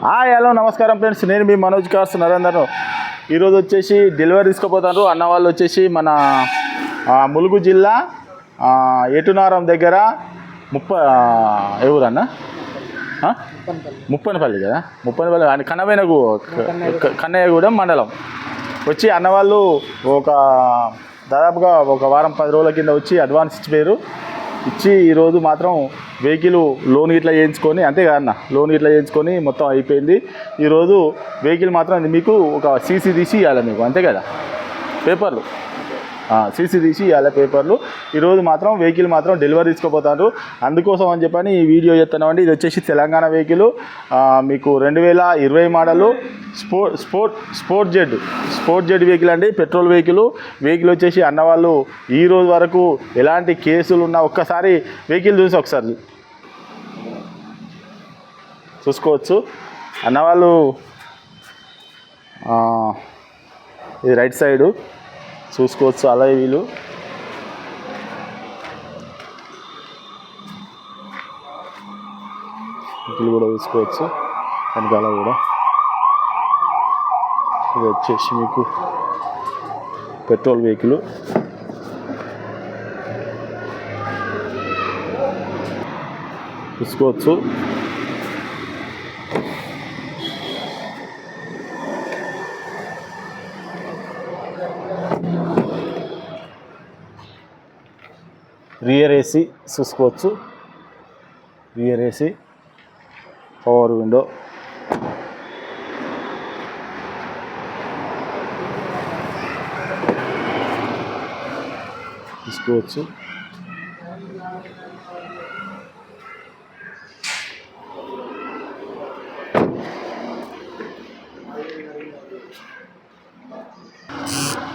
ఆ హలో నమస్కారం ఫ్రెండ్స్ నేను మీ మనోజ్ కార్స్ నరేందర్ ఈరోజు వచ్చేసి డెలివరీ తీసుకుపోతారు. అన్న వాళ్ళు వచ్చేసి మన ములుగు జిల్లా ఎటునారం దగ్గర ముప్ప ఎవరన్నా ఏ ముప్పనపల్లి కదా? ముప్పనపల్లి అని కన్నవేనగు కన్నయ్యగూడెం మండలం. వచ్చి అన్నవాళ్ళు ఒక దాదాపుగా ఒక వారం పది రోజుల కింద వచ్చి అడ్వాన్స్ ఇచ్చిపోయారు. ఇచ్చి ఈరోజు మాత్రం వెహికల్ లోన్ ఇట్లా చేయించుకొని అంతే కదన్న లోన్ ఇట్లా చేయించుకొని మొత్తం అయిపోయింది. ఈరోజు వెహికల్ మాత్రం మీకు ఒక సీసీ తీసి ఇవ్వాలి మీకు అంతే కదా? పేపర్లు. సీసీ తీసి పేపర్లు. ఈరోజు మాత్రం వెహికల్ మాత్రం డెలివరీ తీసుకోపోతారు అందుకోసం అని చెప్పని ఈ వీడియో చెప్తున్నామండి ఇది వచ్చేసి తెలంగాణ వెహికల్. మీకు రెండు వేల ఇరవై model sport sport sport Z sport Z vehicle అండి. Petrol vehicle. వెహికల్ వచ్చేసి అన్నవాళ్ళు ఈ రోజు వరకు ఎలాంటి కేసులు ఉన్నా ఒక్కసారి వెహికల్ చూసి ఒకసారి చూసుకోవచ్చు. అన్నవాళ్ళు ఇది రైట్ సైడు. చూసుకోవచ్చు అలా వీళ్ళు వీళ్ళు కూడా చూసుకోవచ్చు వెనకాల కూడా. ఇది వచ్చేసి మీకు పెట్రోల్ వెహికల్. చూసుకోవచ్చు. రియర్ ఏసీ చూసుకోవచ్చు. Rear AC power window. చూసుకోవచ్చు.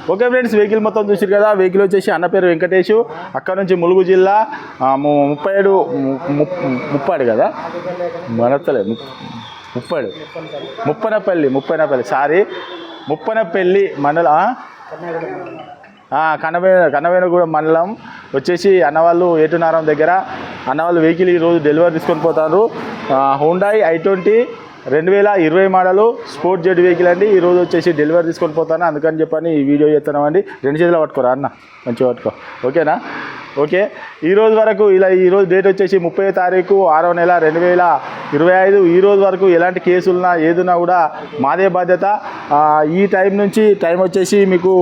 ఓకే ఫ్రెండ్స్ వెహికల్ మొత్తం చూసారు కదా. వెహికల్ వచ్చేసి అన్న పేరు వెంకటేష్. అక్కడ నుంచి ములుగు జిల్లా ముప్పై ఏడు ము- ముప్పాడు కదా? మనతలే ముప్పాడు. ముప్పనపల్లి ముప్పనపల్లి సారీ. ముప్పనపల్లి మండల కన్నవేన కనవే మండలం. వచ్చేసి అన్నవాళ్ళు ఏటునారం దగ్గర. అన్నవాళ్ళు వెహికల్ ఈరోజు డెలివరీ తీసుకొని పోతారు. హుండాయి ఐ ట్వంటీ రెండు వేల ఇరవై మోడలు స్పోర్ట్ జెడ్ వెహికల్ అండి. ఈరోజు వచ్చేసి డెలివరీ తీసుకొని పోతాను. అందుకని చెప్పని ఈ వీడియో చేస్తున్నామండి. రెండు చేతులు పట్టుకోరా అన్న. మంచిగా పట్టుకో. ఓకేనా? ఓకే. ఈరోజు వరకు ఇలా ఈరోజు డేట్ వచ్చేసి ముప్పై తారీఖు ఆరో నెల రెండు వేల ఇరవై ఐదు. ఈ రోజు వరకు ఎలాంటి కేసులున్నా ఏదున్నా కూడా మాదే బాధ్యత. ఈ టైం నుంచి టైం వచ్చేసి మీకు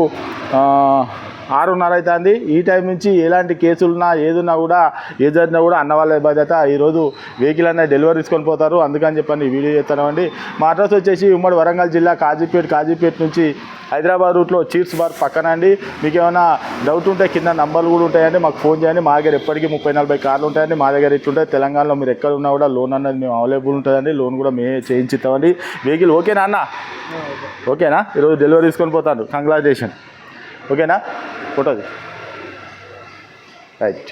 ఆరున్నర అవుతుంది ఈ టైం నుంచి ఎలాంటి కేసులున్నా ఏదున్నా కూడా ఏ జరిగినా కూడా అన్న వాళ్ళ బాధ్యత. ఈరోజు వెహికల్ అనేది డెలివరీ తీసుకొని పోతారు. అందుకని చెప్పండి ఈ వీడియో చేస్తున్నామండి. మా అడ్రస్ వచ్చేసి ఉమ్మడి వరంగల్ జిల్లా కాజీపేట కాజీపేట నుంచి హైదరాబాద్ రూట్లో చీర్స్ బార్ పక్కన అండి. మీకు ఏమైనా డౌట్ ఉంటే కింద నంబర్లు కూడా ఉంటాయండి. మాకు ఫోన్ చేయండి. మా దగ్గర ఎప్పటికీ ముప్పై నలభై కార్లు ఉంటాయండి. మా దగ్గర ఇట్లుంటాయి తెలంగాణలో మీరు ఎక్కడ ఉన్నా కూడా లోన్ అన్నది మేము అవైలబుల్ ఉంటుందండి. లోన్ కూడా మేమే చేయించుతామండి వెహికల్ ఓకేనా అన్న? ఓకేనా? ఈరోజు డెలివరీ తీసుకొని పోతాను కంగ్రాచులేషన్ ఓకేనా? ఫోటోది రైట్